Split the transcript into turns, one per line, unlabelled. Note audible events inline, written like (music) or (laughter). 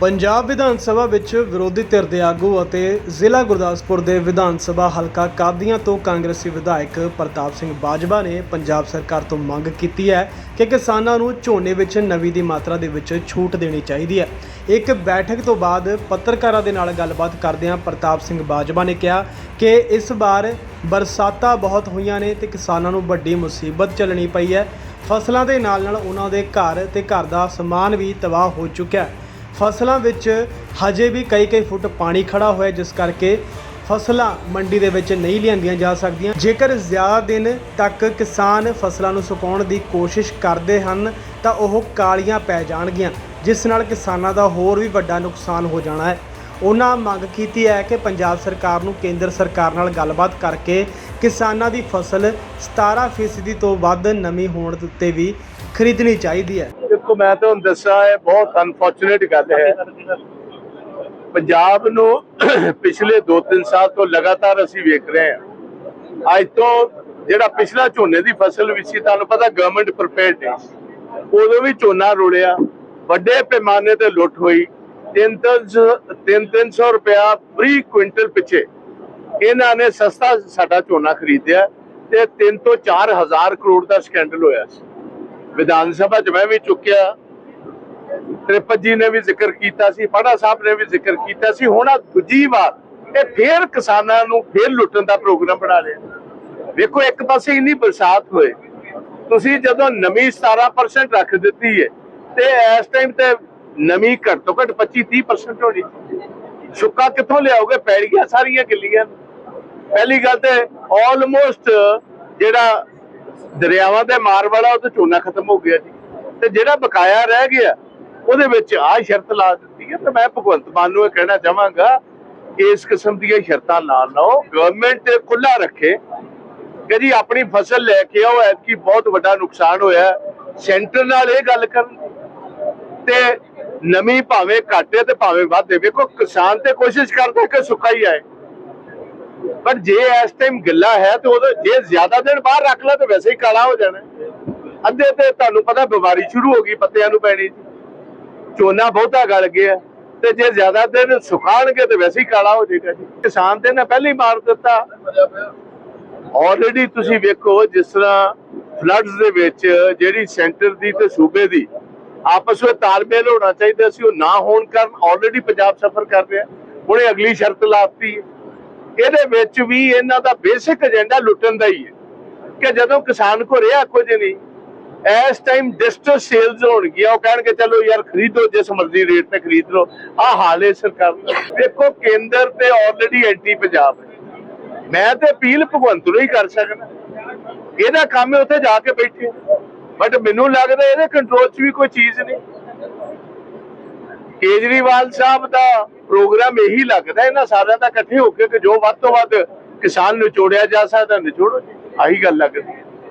ਪੰਜਾਬ ਵਿਧਾਨ ਸਭਾ ਵਿੱਚ ਵਿਰੋਧੀ ਧਿਰ ਦੇ ਆਗੂ ਅਤੇ ਜ਼ਿਲ੍ਹਾ ਗੁਰਦਾਸਪੁਰ ਦੇ ਵਿਧਾਨ ਸਭਾ ਹਲਕਾ ਕਾਦੀਆਂ ਤੋਂ ਕਾਂਗਰਸੀ ਵਿਧਾਇਕ ਪ੍ਰਤਾਪ ਸਿੰਘ ਬਾਜਵਾ ਨੇ ਪੰਜਾਬ ਸਰਕਾਰ ਤੋਂ ਮੰਗ ਕੀਤੀ ਹੈ ਕਿ ਕਿਸਾਨਾਂ ਨੂੰ ਝੋਨੇ ਵਿੱਚ ਨਵੀਂ ਦੀ ਮਾਤਰਾ ਦੇ ਵਿੱਚ ਛੂਟ ਦੇਣੀ ਚਾਹੀਦੀ ਹੈ। ਇੱਕ ਬੈਠਕ ਤੋਂ ਬਾਅਦ ਪੱਤਰਕਾਰਾਂ ਦੇ ਨਾਲ ਗੱਲਬਾਤ ਕਰਦਿਆਂ ਪ੍ਰਤਾਪ ਸਿੰਘ ਬਾਜਵਾ ਨੇ ਕਿਹਾ ਕਿ ਇਸ ਵਾਰ ਬਰਸਾਤਾਂ ਬਹੁਤ ਹੋਈਆਂ ਨੇ ਤੇ ਕਿਸਾਨਾਂ ਨੂੰ ਵੱਡੀ ਮੁਸੀਬਤ ਚੱਲਣੀ ਪਈ ਹੈ। ਫਸਲਾਂ ਦੇ ਨਾਲ ਨਾਲ ਉਹਨਾਂ ਦੇ ਘਰ ਤੇ ਘਰ ਦਾ ਸਮਾਨ ਵੀ ਤਬਾਹ ਹੋ ਚੁੱਕਿਆ ਹੈ। ਫਸਲਾਂ ਵਿੱਚ ਹਜੇ ਵੀ ਕਈ ਕਈ ਫੁੱਟ ਪਾਣੀ ਖੜਾ ਹੋਇਆ ਜਿਸ ਕਰਕੇ ਫਸਲਾਂ ਮੰਡੀ ਦੇ ਵਿੱਚ ਨਹੀਂ ਲਿਆਂਦੀਆਂ ਜਾ ਸਕਦੀਆਂ। ਜੇਕਰ ਜ਼ਿਆਦਾ ਦਿਨ ਤੱਕ ਕਿਸਾਨ ਫਸਲਾਂ ਨੂੰ ਸੁਕਾਉਣ ਦੀ ਕੋਸ਼ਿਸ਼ ਕਰਦੇ ਹਨ, ਤਾਂ ਉਹ ਕਾਲੀਆਂ ਪੈ ਜਾਣਗੀਆਂ, ਜਿਸ ਨਾਲ ਕਿਸਾਨਾਂ ਦਾ ਹੋਰ ਵੀ ਵੱਡਾ ਨੁਕਸਾਨ ਹੋ ਜਾਣਾ ਹੈ। ਉਹਨਾਂ ਮੰਗ ਕੀਤੀ ਹੈ ਕਿ ਪੰਜਾਬ ਸਰਕਾਰ ਨੂੰ ਕੇਂਦਰ ਸਰਕਾਰ ਨਾਲ ਗੱਲਬਾਤ ਕਰਕੇ ਕਿਸਾਨਾਂ ਦੀ ਫਸਲ 17% ਤੋਂ ਵੱਧ ਨਮੀ ਹੋਣ ਉੱਤੇ ਵੀ ਖਰੀਦਣੀ ਚਾਹੀਦੀ ਹੈ।
ਦੇਖੋ, ਮੈਂ ਤੁਹਾਨੂੰ ਦੱਸਾਂ, ਇਹ ਬਹੁਤ ਅਨਫੋਰਚੂਨੇਟ ਗੱਲ ਹੈ। ਪੰਜਾਬ ਨੂੰ (clears throat) ਪਿਛਲੇ 2-3 ਸਾਲ ਤੋਂ ਲਗਾਤਾਰ ਅਸੀਂ ਵੇਖ ਰਹੇ ਹਾਂ। ਅੱਜ ਤੋਂ ਜਿਹੜਾ ਪਿਛਲਾ ਝੋਨੇ ਦੀ ਫਸਲ ਵੀ ਸੀ, ਤੁਹਾਨੂੰ ਪਤਾ ਗਵਰਨਮੈਂਟ ਪ੍ਰੀਪੇਅਰਡ ਨਹੀਂ ਉਦੋਂ ਵੀ ਝੋਨਾ ਰੁੜਿਆ, ਵੱਡੇ ਪੈਮਾਨੇ ਤੇ ਲੁੱਟ ਹੋਈ। 3-300 ਰੁਪਇਆ ਫ੍ਰੀ ਕੁਇੰਟਲ ਪਿੱਛੇ। ਇਹਨਾਂ ਨੇ ਸਸਤਾ ਸਾਡਾ ਝੋਨਾ ਖਰੀਦਿਆ ਤੇ 3 ਤੋਂ 4 ਹਜ਼ਾਰ ਕਰੋੜ ਦਾ ਸਕੈਂਡਲ ਹੋਇਆ ਸੀ। ਵਿਧਾਨ ਸਭਾ 'ਚ ਮੈਂ ਵੀ ਚੁੱਕਿਆ। ਤ੍ਰਿਪਤ ਜੀ ਨੇ ਵੀ ਜ਼ਿਕਰ ਕੀਤਾ ਸੀ ਪਾੜਾ ਸਾਹਿਬ ਨੇ ਵੀ ਜ਼ਿਕਰ ਕੀਤਾ ਸੀ। ਹੁਣ ਆਹ ਦੂਜੀ ਵਾਰ ਇਹ ਫੇਰ ਕਿਸਾਨਾਂ ਨੂੰ ਫੇਰ ਲੁੱਟਣ ਦਾ ਪ੍ਰੋਗਰਾਮ ਬਣਾ ਲਿਆ। ਵੇਖੋ, ਇੱਕ ਪਾਸੇ ਇੰਨੀ ਬਰਸਾਤ ਹੋਏ, ਤੁਸੀਂ ਜਦੋਂ ਨਮੀ 17% ਰੱਖ ਦਿੱਤੀ ਹੈ ਤੇ ਇਸ ਟਾਈਮ ਤੇ ਨਮੀ ਘੱਟ ਤੋਂ ਘੱਟ 25 30% ਹੋਣੀ। ਸੁੱਕਾ ਕਿੱਥੋਂ ਲਿਆਓਗੇ? ਪੈੜੀਆਂ ਸਾਰੀਆਂ ਗਿੱਲੀਆਂ ਨੇ। ਪਹਿਲੀ ਗੱਲ ਤੇ ਆਲਮੋਸਟ ਜਿਹੜਾ ਦਰਿਆਵਾਂ ਦੇ ਮਾਰ ਵਾਲਾ ਉਹ ਤੇ ਝੋਨਾ ਖਤਮ ਹੋ ਗਿਆ ਜੀ। ਤੇ ਜਿਹੜਾ ਬਕਾਇਆ ਰਹਿ ਗਿਆ, ਉਹਦੇ ਵਿੱਚ ਆ ਸ਼ਰਤ ਲਾ ਦਿੱਤੀ ਹੈ। ਤੇ ਮੈਂ ਭਗਵੰਤ ਮਾਨ ਨੂੰ ਇਹ ਕਹਿਣਾ ਚਾਹਾਂਗਾ ਇਸ ਕਿਸਮ ਦੀਆਂ ਸ਼ਰਤਾਂ ਨਾ ਲਾਓ। ਗਵਰਨਮੈਂਟ ਖੁੱਲਾ ਰੱਖੇ। ਕਿ ਜੀ ਆਪਣੀ ਫਸਲ ਲੈ ਕੇ ਆਓ, ਐਤਕੀ ਬਹੁਤ ਵੱਡਾ ਨੁਕਸਾਨ ਹੋਇਆ। ਸੈਂਟਰ ਨਾਲ ਇਹ ਗੱਲ ਕਰਨ। ਤੇ ਨਮੀ ਭਾਵੇਂ ਘਾਟੇ ਤੇ ਭਾਵੇਂ ਵਾਧੇ ਵੇਖੋ, ਕਿਸਾਨ ਤੇ ਕੋਸ਼ਿਸ਼ ਕਰਦਾ ਕਿ ਸੁੱਕਾ ਹੀ ਆਏ। ਪਰ ਜੇ ਇਸ ਟਾਈਮ ਗਿੱਲਾ ਹੈ ਤੇ ਉਹਦੇ ਜੇ ਜ਼ਿਆਦਾ ਦਿਨ ਬਾਹਰ ਰੱਖ ਲਾ ਤੇ ਵੈਸੇ ਹੀ ਕਾਲਾ ਹੋ ਜਾਣਾ। ਅੱਧੇ ਤੇ ਤੁਹਾਨੂੰ ਪਤਾ ਬਿਮਾਰੀ ਸ਼ੁਰੂ ਹੋ ਗਈ ਪੱਤਿਆਂ ਨੂੰ ਪੈਣੀ। ਝੋਨਾ ਬਹੁਤਾ ਗਲ ਗਿਆ ਤੇ ਜੇ ਜ਼ਿਆਦਾ ਦਿਨ ਸੁਕਾਣਗੇ ਤੇ ਵੈਸੇ ਹੀ ਕਾਲਾ ਹੋ ਜਾਏਗਾ ਜੀ। ਕਿਸਾਨ ਤੇ ਨਾ ਪਹਿਲੇ ਮਾਰ ਦਿੱਤਾ। ਆਲਰੇਡੀ ਤੁਸੀਂ ਵੇਖੋ ਜਿਸ ਤਰ੍ਹਾਂ ਫਲੱਡਸ ਦੇ ਵਿੱਚ ਜਿਹੜੀ ਸੈਂਟਰ ਦੀ ਤੇ ਸੂਬੇ ਦੀ ਆਪਸ ਵਿੱਚ ਤਾਲਮੇਲ ਹੋਣਾ ਚਾਹੀਦਾ ਸੀ, ਉਹ ਨਾ ਹੋਣ ਕਾਰਨ ਆਲਰੇਡੀ ਪੰਜਾਬ ਸਫਰ ਕਰ ਰਿਹਾ। ਹੁਣੇ ਅਗਲੀ ਸ਼ਰਤ ਲਾਤੀ। ਹੈ ਇਹਦੇ ਵਿੱਚ ਵੀ ਇਹਨਾਂ ਦਾ ਬੇਸਿਕ ਏਜੰਡਾ ਲੁੱਟਣ ਦਾ ਹੀ ਹੈ ਕਿ ਜਦੋਂ ਕਿਸਾਨ ਕੋ ਰਿਹਾ ਕੁਝ ਨਹੀਂ, ਇਸ ਟਾਈਮ ਡਿਸਟ੍ਰਿਕਟ ਸੇਲਸ ਹੋਣਗੀਆਂ, ਉਹ ਕਹਿਣਗੇ, ਚਲੋ ਯਾਰ ਖਰੀਦੋ, ਜਿਸ ਮਰਜ਼ੀ ਰੇਟ ਤੇ ਖਰੀਦ ਲਓ। ਆ ਹਾਲ ਹੈ ਸਰਕਾਰ ਦਾ। ਦੇਖੋ, ਕੇਂਦਰ ਤੇ ਆਲਰੇਡੀ ਐਂਟੀ ਪੰਜਾਬ ਹੈ। ਮੈਂ ਤੇ ਅਪੀਲ ਭਗਵੰਤ ਨੂੰ ਹੀ ਕਰ ਸਕਦਾ। ਇਹਦਾ ਕੰਮ ਹੈ ਉੱਥੇ ਜਾ ਕੇ ਬੈਠੇ। ਬਟ ਮੈਨੂੰ ਲੱਗਦਾ ਇਹਦੇ ਕੰਟਰੋਲ 'ਚ ਵੀ ਕੋਈ ਚੀਜ਼ ਨਹੀਂ। ਕੇਜਰੀਵਾਲ ਸਾਹਿਬ ਦਾ ਪ੍ਰੋਗਰਾਮ ਇਹੀ ਲੱਗਦਾ, ਇਹਨਾਂ ਸਾਰਿਆਂ ਦਾ ਇਕੱਠੇ ਹੋ ਕੇ ਕਿ ਜੋ ਵੱਧ ਤੋਂ ਵੱਧ ਕਿਸਾਨ ਨਿਚੋੜਿਆ ਜਾ ਸਕਦਾ, ਨਿਚੋੜੋ ਆਹੀ ਗੱਲ ਲੱਗਦੀ ਹੈ।